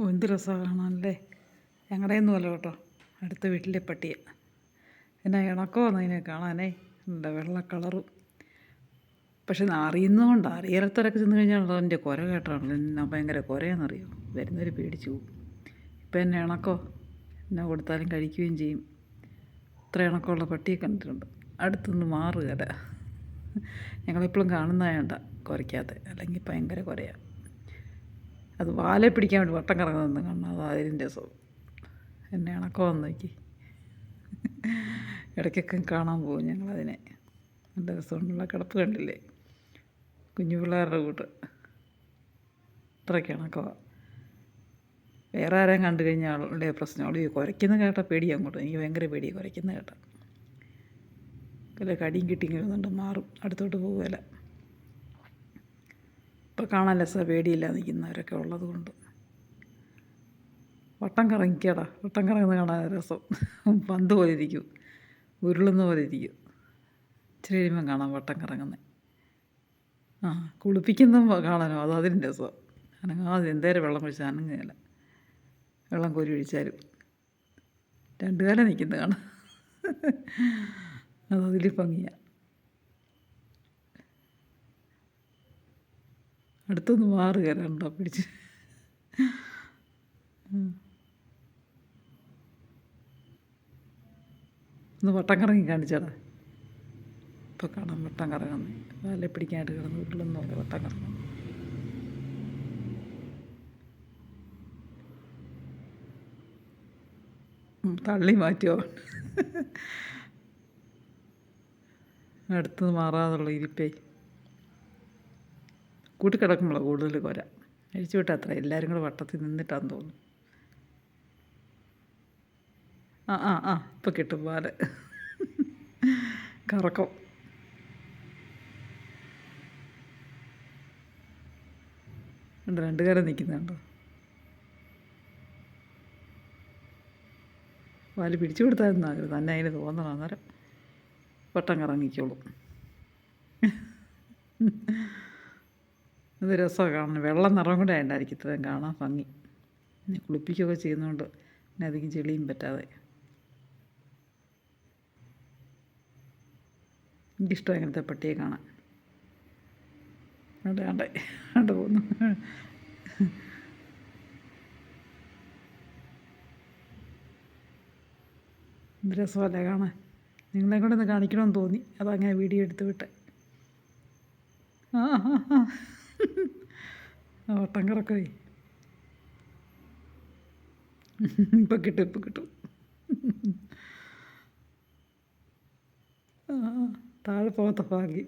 ഓ എന്ത് രസമാണ് കാണാനല്ലേ ഞങ്ങളുടെ ഒന്നുമല്ല കേട്ടോ. അടുത്ത വീട്ടിലെ പട്ടിയ. എന്നാ ഇണക്കമാണ് അതിനെ കാണാനേ. എന്താ വെള്ള കളറും. പക്ഷെ അറിയുന്നതുകൊണ്ട് അറിയാത്തവരൊക്കെ ചെന്ന് കഴിഞ്ഞാൽ എന്റെ കുര കേട്ടാണല്ലോ. എന്നാ ഭയങ്കര കുരയാണെന്നറിയോ? വരുന്നവർ പേടിച്ചു പോകും. ഇപ്പം എന്നെ ഇണക്കോ? എന്നാ കൊടുത്താലും കഴിക്കുകയും ചെയ്യും. ഇത്ര ഇണക്കമുള്ള പട്ടിയെ കണ്ടിട്ടുണ്ട്. അടുത്തുനിന്ന് മാറുകയല്ല ഞങ്ങളെപ്പോഴും കാണുന്നതായണ്ട കുറയ്ക്കാതെ അല്ലെങ്കിൽ ഭയങ്കര കുരയാണ് അത് വാലെ പിടിക്കാൻ വേണ്ടി വട്ടം കറങ്ങുന്നു കാണണം അത് അതിന്റെ രസം എന്നെ ഇണക്കം വന്ന് നോക്കി ഇടയ്ക്കൊക്കെ കാണാൻ പോകും ഞങ്ങളതിനെ. നല്ല രസമുള്ള കിടപ്പ് കണ്ടില്ലേ? കുഞ്ഞു പിള്ളേരുടെ കൂട്ട്. ഇത്രയ്ക്ക് ഇണക്കമാണ് വേറെ ആരെയും കണ്ടു കഴിഞ്ഞാൽ അവളുടെ പ്രശ്നം. അവൾ കുരയ്ക്കുന്ന കേട്ടാൽ പേടി അങ്ങോട്ട്. എനിക്ക് ഭയങ്കര പേടി കുരയ്ക്കുന്ന കേട്ട. വല്ല കടിയും കിട്ടിയും വരുന്നുണ്ട് മാറും. അടുത്തോട്ട് പോകുകയില്ല ഇപ്പോൾ കാണാൻ രസ പേടിയില്ല നിൽക്കുന്നവരൊക്കെ ഉള്ളത് കൊണ്ട്. വട്ടം കറങ്ങിക്കടാ വട്ടം കറങ്ങുന്ന കാണാൻ രസം. പന്ത് പോലെ ഇരിക്കും ഉരുളുന്ന പോലെ ഇരിക്കും. ഇച്ചിരി കഴിയുമ്പം കാണാം വട്ടം കറങ്ങുന്നത് ആ കുളിപ്പിക്കുന്ന കാണാനോ? അത് അതിന് രസം. അനങ്ങാതെ എന്തേരം വെള്ളം കുഴിച്ചാൽ അനങ്ങുകയില്ല വെള്ളം കോരി ഒഴിച്ചാലും. രണ്ടു കാലം നിൽക്കുന്നത് കാണാം. അത് അതിൽ ഭംഗിയാണ് അടുത്തൊന്ന് മാറുക രണ്ടോ പിടിച്ച്? ഒന്ന് വട്ടം കറങ്ങി കാണിച്ചാടാ. ഇപ്പോൾ കാണാം വട്ടം കറങ്ങുന്നു. വല പിടിക്കാനായിട്ട് കിടന്ന് ഉരുളൊന്നുമില്ല വട്ടം കറങ്ങുന്നു. തള്ളി മാറ്റിയോ? അടുത്തത് മാറാതുള്ള ഇരിപ്പേ. കൂട്ടിക്കിടക്കുമ്പോഴാണ് കൂടുതൽ കൊര അഴിച്ചു വിട്ടാൽ അത്ര. എല്ലാവരും കൂടെ വട്ടത്തിൽ നിന്നിട്ടാന്ന് തോന്നുന്നു. ആ ആ ആ. ഇപ്പം കിട്ടും പാൽ. കറക്കം. ഉണ്ട് രണ്ട് കാലം നിൽക്കുന്നുണ്ടോ? പാൽ പിടിച്ചു കൊടുത്തായിരുന്നു? തന്നെ അതിന് തോന്നണം അന്നേരം. വട്ടം കറങ്ങിക്കോളും. ഇത് രസമാണ് കാണാൻ വെള്ളം നിറം കൂടെ ഉണ്ടായിരിക്കും ഇത്രയും കാണാൻ ഭംഗി. പിന്നെ കുളിപ്പിക്കുകയൊക്കെ ചെയ്യുന്നതുകൊണ്ട് പിന്നെ അധികം ചെളിയും പറ്റാതെ. എനിക്കിഷ്ടം അങ്ങനത്തെ പട്ടിയെ കാണാൻ. അവിടെ ആണ്ടെ ആണ്ട് പോകുന്നു. രസമല്ലേ കാണാൻ. നിങ്ങളെ കൂടെ ഒന്ന് കാണിക്കണമെന്ന് തോന്നി. അതങ്ങനെ വീഡിയോ എടുത്ത് വിട്ടെ. ആ ആ ആ. വട്ടം കറക്കേ ഇപ്പം കിട്ടും ഇപ്പം കിട്ടും. താഴെ പോകാത്ത ഭാഗ്യം.